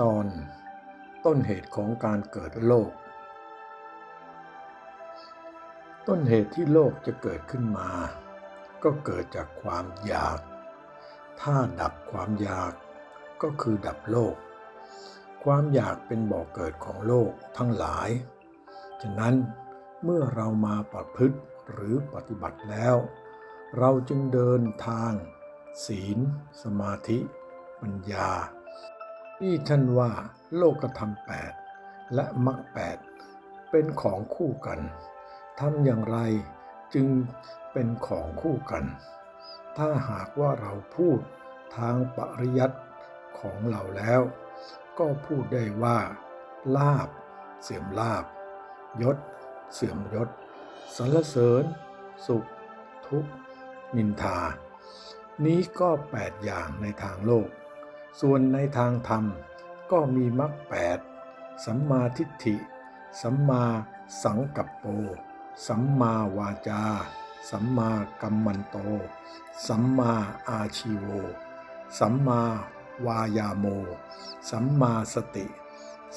ตอนต้นเหตุของการเกิดโลก ต้นเหตุที่โลกจะเกิดขึ้นมา ก็เกิดจากความอยาก ถ้าดับความอยากก็คือดับโลก ความอยากเป็นบ่อกเกิดของโลกทั้งหลาย ฉะนั้นเมื่อเรามาประพฤติหรือปฏิบัติแล้ว เราจึงเดินทาง ศีล สมาธิ ปัญญา ที่ท่านว่าโลกธรรมแปดและมรรคแปดเป็นของคู่กันทำอย่างไรจึงเป็นของคู่กัน ถ้าหากว่าเราพูดทางปริยัติของเราแล้ว ก็พูดได้ว่า ลาบ เสื่อมลาบ ยศ เสื่อมยศสรรเสริญ สุข ทุกข์ นินทา นี้ก็แปดอย่างในทางโลก ส่วนในทางธรรมก็มีมรรคแปดสัมมาทิฏฐิ สัมมาสังกัปโป สัมมาวาจา สัมมากัมมันโต สัมมาอาชีโว สัมมาวายาโม สัมมาสติ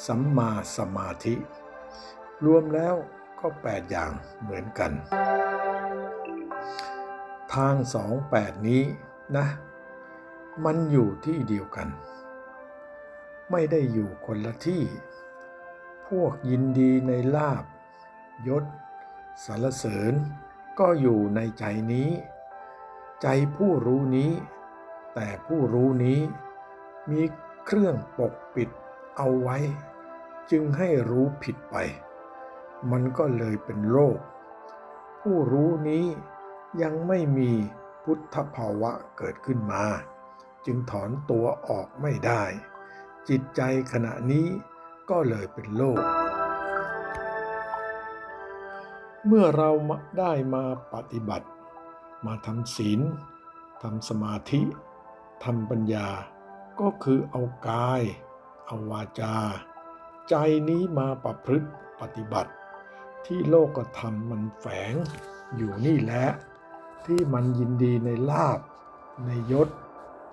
สัมมาสมาธิ รวมแล้วก็แปดอย่างเหมือนกัน ทางสองแปดนี้นะ มันอยู่ที่เดียวกัน ไม่ได้อยู่คนละที่ พวกยินดีในลาบยศสรรเสริญ ก็อยู่ในใจนี้ ใจผู้รู้นี้ แต่ผู้รู้นี้ มีเครื่องปกปิดเอาไว้ จึงให้รู้ผิดไป มันก็เลยเป็นโลกผู้รู้นี้ยังไม่มีพุทธภาวะเกิดขึ้นมา จึงถอนตัวออกไม่ได้ จิตใจขณะนี้ก็เลยเป็นโลก เมื่อเราได้มาปฏิบัติ มาทำศีลทำสมาธิทำปัญญา ก็คือเอากาย เอาวาจา ใจนี้มาประพฤติปฏิบัติ ที่โลกธรรมมันแฝงอยู่นี่แหละที่มันยินดีในลาบในยศ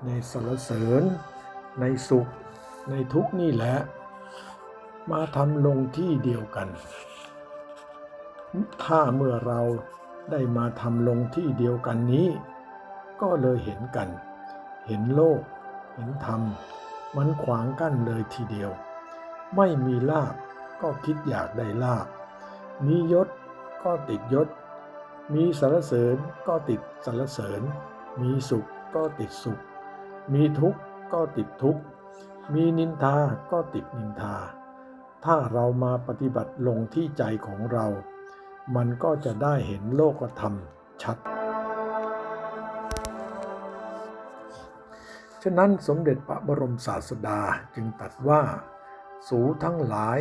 ในสรรเสริญ ในสุข ในทุกนี่แหละ มาทำลงที่เดียวกัน ถ้าเมื่อเราได้มาทำลงที่เดียวกันนี้ ก็เลยเห็นกัน เห็นโลก เห็นธรรม มันขวางกั้นเลยทีเดียว ไม่มีลาบก็คิดอยากได้ลาบ มียศก็ติดยศ มีสรรเสริญก็ติดสรรเสริญ มีสุขก็ติดสุข มีทุกข์ก็ติดทุกข์ มีนินทาก็ติดนินทา ถ้าเรามาปฏิบัติลงที่ใจของเรา มันก็จะได้เห็นโลกธรรมชัด ฉะนั้นสมเด็จพระบรมศาสดาจึงตรัสว่า สูทั้งหลาย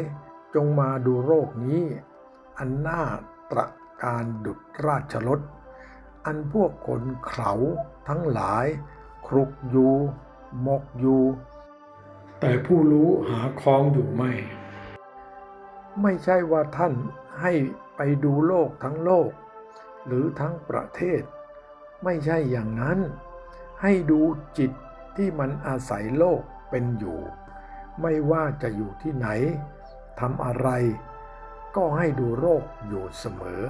จงมาดูโรคนี้ อันหน่าตระการดุดราชรถอันพวกคนเขาทั้งหลาย ครุกอยู่มกอยู่แต่ผู้รู้หาคลองอยู่ไม่ ไม่ใช่ว่าท่านให้ไปดูโลกทั้งโลก หรือทั้งประเทศ ไม่ใช่อย่างนั้น ให้ดูจิตที่มันอาศัยโลกเป็นอยู่ ไม่ว่าจะอยู่ที่ไหนทำอะไร ก็ให้ดูโรคอยู่เสมอ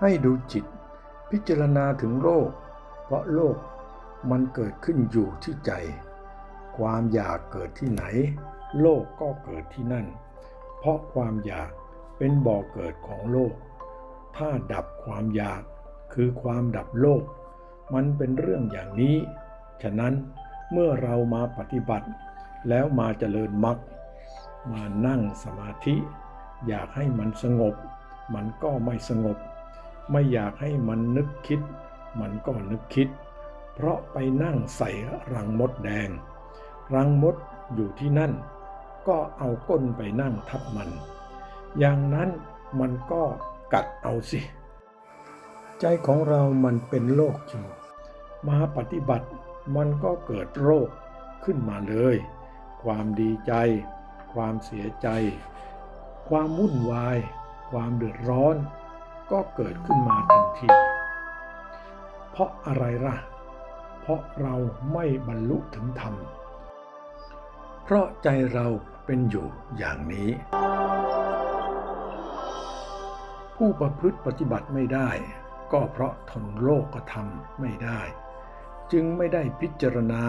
ให้ดูจิต พิจารณาถึงโรคเพราะโลกมันเกิดขึ้นอยู่ที่ใจ ความอยากเกิดที่ไหน โลกก็เกิดที่นั่น เพราะความอยากเป็นบ่อกเกิดของโลก ถ้าดับความอยากคือความดับโลก มันเป็นเรื่องอย่างนี้ ฉะนั้นเมื่อเรามาปฏิบัติ แล้วมาเจริญมรรคมานั่งสมาธิ อยากให้มันสงบ มันก็ไม่สงบ ไม่อยากให้มันนึกคิด มันก็นึกคิด เพราะไปนั่งใส่รังมดแดง รังมดอยู่ที่นั่น ก็เอาก้นไปนั่งทับมัน อย่างนั้นมันก็กัดเอาสิ ใจของเรามันเป็นโรคอยู่ มาปฏิบัติมันก็เกิดโรคขึ้นมาเลย ความดีใจ ความเสียใจ ความวุ่นวาย ความเดือดร้อน ก็เกิดขึ้นมาทันที เพราะอะไรล่ะ เพราะเราไม่บรรลุถึงธรรม เพราะใจเราเป็นอยู่อย่างนี้ ผู้ประพฤติปฏิบัติไม่ได้ ก็เพราะทนโลกธรรมไม่ได้ จึงไม่ได้พิจารณา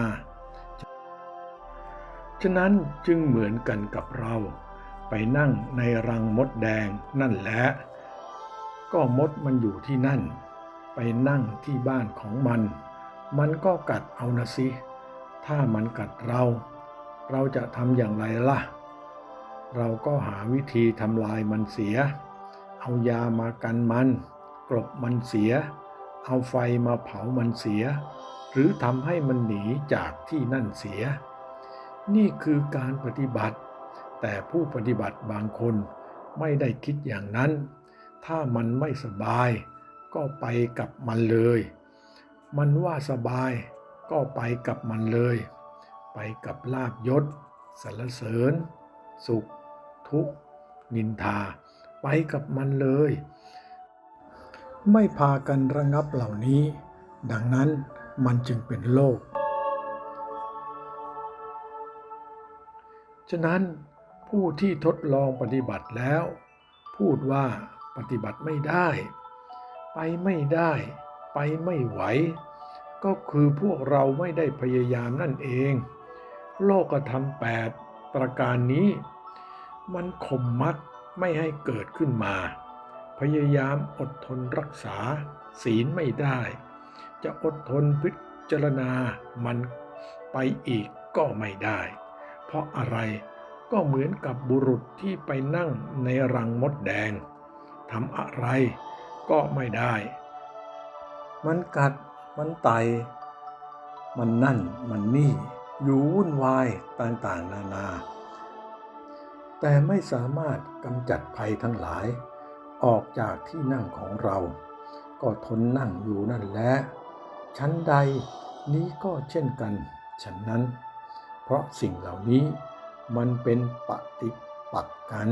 ฉะนั้นจึงเหมือนกันกับเรา ไปนั่งในรังมดแดงนั่นแหละ ก็มดมันอยู่ที่นั่น ไปนั่งที่บ้านของมัน มันก็กัดเอานะสิ ถ้ามันกัดเรา เราจะทำอย่างไรล่ะ เราก็หาวิธีทำลายมันเสีย เอายามากันมัน กลบมันเสีย เอาไฟมาเผามันเสีย หรือทำให้มันหนีจากที่นั่นเสีย นี่คือการปฏิบัติ แต่ผู้ปฏิบัติบางคนไม่ได้คิดอย่างนั้น ถ้ามันไม่สบาย ก็ไปกับมันเลย มันว่าสบายก็ไปกับมันเลย ไปกับลาบยศสรรเสริญ สุข ทุกข์ นินทา ไปกับมันเลย ไม่พากันระงับเหล่านี้ ดังนั้นมันจึงเป็นโลก ฉะนั้นผู้ที่ทดลองปฏิบัติแล้ว พูดว่า ปฏิบัติไม่ได้ ไปไม่ได้ ไปไม่ไหว ก็คือพวกเราไม่ได้พยายามนั่นเอง โลกธรรมแปดประการนี้ มันข่มมัดไม่ให้เกิดขึ้นมา พยายามอดทนรักษา ศีลไม่ได้ จะอดทนพิจารณามันไปอีกก็ไม่ได้ เพราะอะไรก็เหมือนกับบุรุษที่ไปนั่งในรังมดแดง ทำอะไรก็ไม่ได้ มันกัด มันไต มันนั่น มันนี่ อยู่วุ่นวายต่างๆ นานา แต่ไม่สามารถกำจัดภัยทั้งหลาย ออกจากที่นั่งของเรา ก็ทนนั่งอยู่นั่นแหละชั้นใดนี้ก็เช่นกันฉันนั้น เพราะสิ่งเหล่านี้มันเป็นปฏิปักษ์กัน